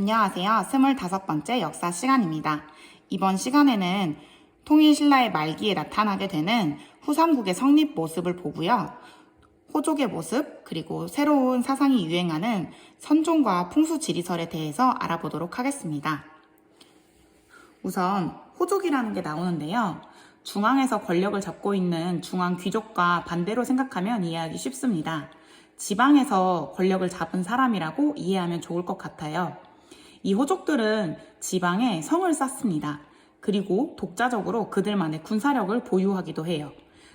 안녕하세요. 25번째 역사 시간입니다. 이번 시간에는 통일신라의 말기에 나타나게 되는 후삼국의 성립 모습을 보고요. 호족의 모습, 그리고 새로운 사상이 유행하는 선종과 풍수 지리설에 대해서 알아보도록 하겠습니다. 우선 호족이라는 게 나오는데요. 중앙에서 권력을 잡고 있는 중앙 귀족과 반대로 생각하면 이해하기 쉽습니다. 지방에서 권력을 잡은 사람이라고 이해하면 좋을 것 같아요. 이 호족들은 지방에 성을 쌓습니다. 그리고 독자적으로 그들만의 군사력을 보유하기도 해요.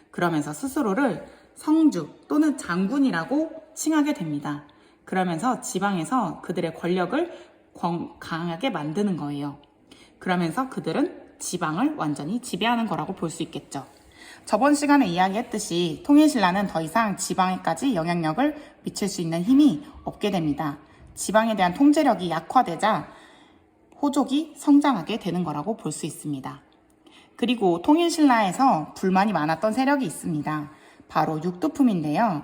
그러면서 스스로를 성주 또는 장군이라고 칭하게 됩니다. 그러면서 지방에서 그들의 권력을 권- 강하게 만드는 거예요. 그러면서 그들은 지방을 완전히 지배하는 거라고 볼 수 있겠죠. 저번 시간에 이야기했듯이 통일신라는 더 이상 지방에까지 영향력을 미칠 수 있는 힘이 없게 됩니다. 지방에 대한 통제력이 약화되자 호족이 성장하게 되는 거라고 볼 수 있습니다. 그리고 통일신라에서 불만이 많았던 세력이 있습니다. 바로 육두품인데요.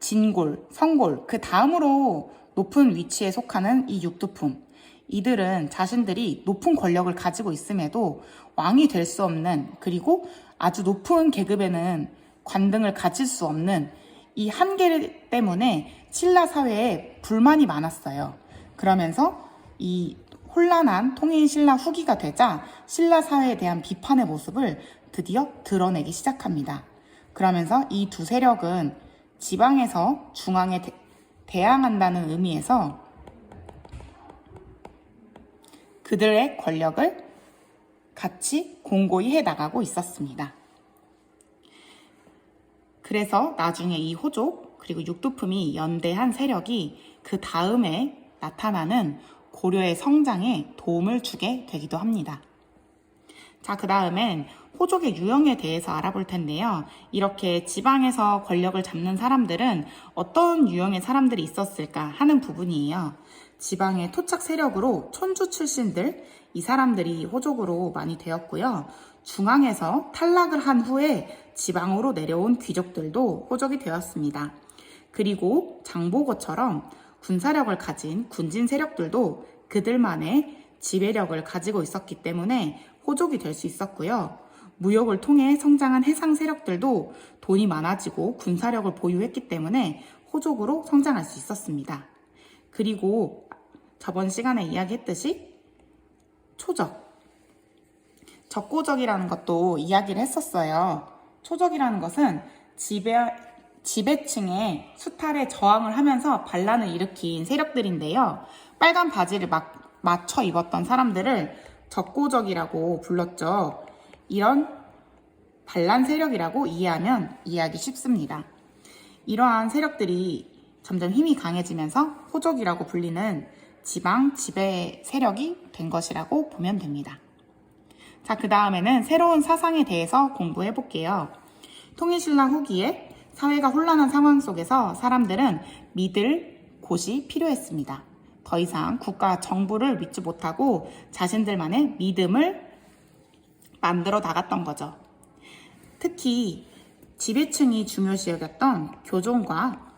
진골, 성골, 그 다음으로 높은 위치에 속하는 이 육두품. 이들은 자신들이 높은 권력을 가지고 있음에도 왕이 될 수 없는 그리고 아주 높은 계급에는 관등을 가질 수 없는 이 한계 때문에 신라 사회에 불만이 많았어요. 그러면서 이 혼란한 통일 신라 후기가 되자 신라 사회에 대한 비판의 모습을 드디어 드러내기 시작합니다. 그러면서 이 두 세력은 지방에서 중앙에 대, 대항한다는 의미에서 그들의 권력을 같이 공고히 해 나가고 있었습니다. 그래서 나중에 이 호족 그리고 육두품이 연대한 세력이 그 다음에 나타나는 고려의 성장에 도움을 주게 되기도 합니다. 자, 그 다음엔 호족의 유형에 대해서 알아볼 텐데요. 이렇게 지방에서 권력을 잡는 사람들은 어떤 유형의 사람들이 있었을까 하는 부분이에요. 지방의 토착 세력으로 촌주 출신들, 이 사람들이 호족으로 많이 되었고요. 중앙에서 탈락을 한 후에 지방으로 내려온 귀족들도 호족이 되었습니다. 그리고 장보고처럼 군사력을 가진 군진 세력들도 그들만의 지배력을 가지고 있었기 때문에 호족이 될 수 있었고요. 무역을 통해 성장한 해상 세력들도 돈이 많아지고 군사력을 보유했기 때문에 호족으로 성장할 수 있었습니다. 그리고 저번 시간에 이야기했듯이 초적. 적고적이라는 것도 이야기를 했었어요. 초적이라는 것은 지배, 지배층의 수탈에 저항을 하면서 반란을 일으킨 세력들인데요. 빨간 바지를 막, 맞춰 입었던 사람들을 적고적이라고 불렀죠. 이런 반란 세력이라고 이해하면 이해하기 쉽습니다. 이러한 세력들이 점점 힘이 강해지면서 호족이라고 불리는 지방 지배 세력이 된 것이라고 보면 됩니다. 자, 그 다음에는 새로운 사상에 대해서 공부해 볼게요. 통일신라 후기에 사회가 혼란한 상황 속에서 사람들은 믿을 곳이 필요했습니다. 더 이상 국가 정부를 믿지 못하고 자신들만의 믿음을 만들어 나갔던 거죠. 특히 지배층이 중요시 여겼던 교종과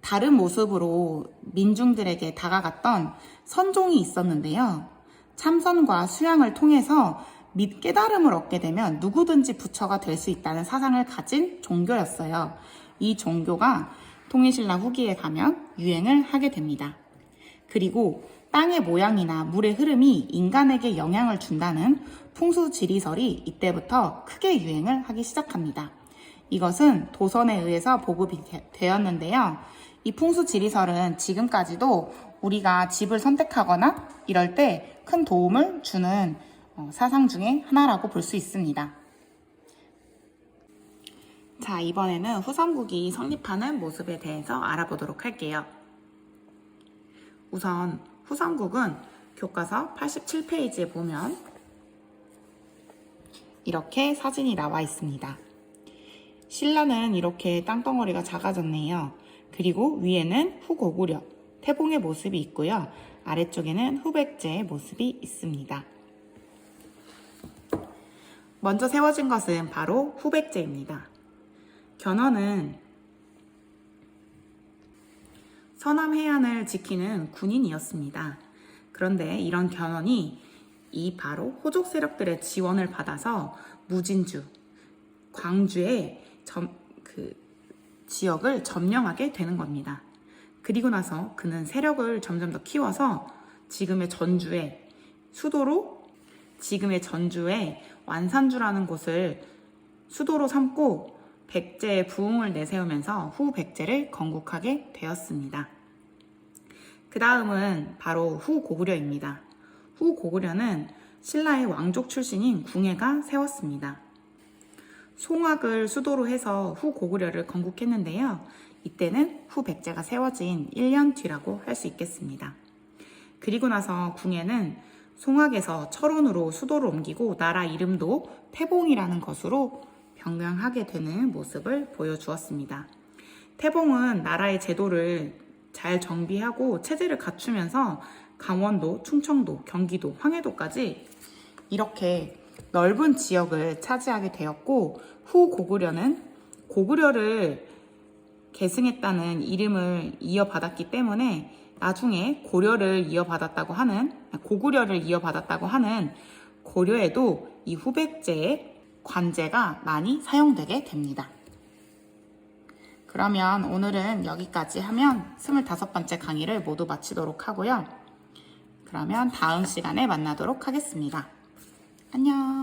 다른 모습으로 민중들에게 다가갔던 선종이 있었는데요. 참선과 수양을 통해서 믿 깨달음을 얻게 되면 누구든지 부처가 될 수 있다는 사상을 가진 종교였어요. 이 종교가 통일신라 후기에 가면 유행을 하게 됩니다. 그리고 땅의 모양이나 물의 흐름이 인간에게 영향을 준다는 풍수 지리설이 이때부터 크게 유행을 하기 시작합니다. 이것은 도선에 의해서 보급이 되- 되었는데요. 이 풍수 지리설은 지금까지도 우리가 집을 선택하거나 이럴 때 큰 도움을 주는 어, 사상 중에 하나라고 볼 수 있습니다. 자, 이번에는 후삼국이 성립하는 모습에 대해서 알아보도록 할게요. 우선 후삼국은 교과서 87페이지에 보면 이렇게 사진이 나와 있습니다. 신라는 이렇게 땅덩어리가 작아졌네요. 그리고 위에는 후고구려, 태봉의 모습이 있고요. 아래쪽에는 후백제의 모습이 있습니다. 먼저 세워진 것은 바로 후백제입니다. 견훤은 서남 해안을 지키는 군인이었습니다. 그런데 이런 견훤이 이 바로 호족 세력들의 지원을 받아서 무진주, 광주의 점, 그 지역을 점령하게 되는 겁니다. 그리고 나서 그는 세력을 점점 더 키워서 지금의 전주의 수도로 지금의 전주의 완산주라는 곳을 수도로 삼고 백제의 부흥을 내세우면서 후 백제를 건국하게 되었습니다. 그 다음은 바로 후 고구려입니다. 후 고구려는 신라의 왕족 출신인 궁예가 세웠습니다. 송악을 수도로 해서 후 고구려를 건국했는데요. 이때는 후 백제가 세워진 1년 뒤라고 할 수 있겠습니다. 그리고 나서 궁예는 송악에서 철원으로 수도를 옮기고 나라 이름도 태봉이라는 것으로 변경하게 되는 모습을 보여주었습니다. 태봉은 나라의 제도를 잘 정비하고 체제를 갖추면서 강원도, 충청도, 경기도, 황해도까지 이렇게 넓은 지역을 차지하게 되었고 후 고구려는 고구려를 계승했다는 이름을 이어받았기 때문에 나중에 고려를 이어받았다고 하는 고구려를 이어받았다고 하는 고려에도 이 후백제의 관제가 많이 사용되게 됩니다. 그러면 오늘은 여기까지 하면 25번째 강의를 모두 마치도록 하고요. 그러면 다음 시간에 만나도록 하겠습니다. 안녕.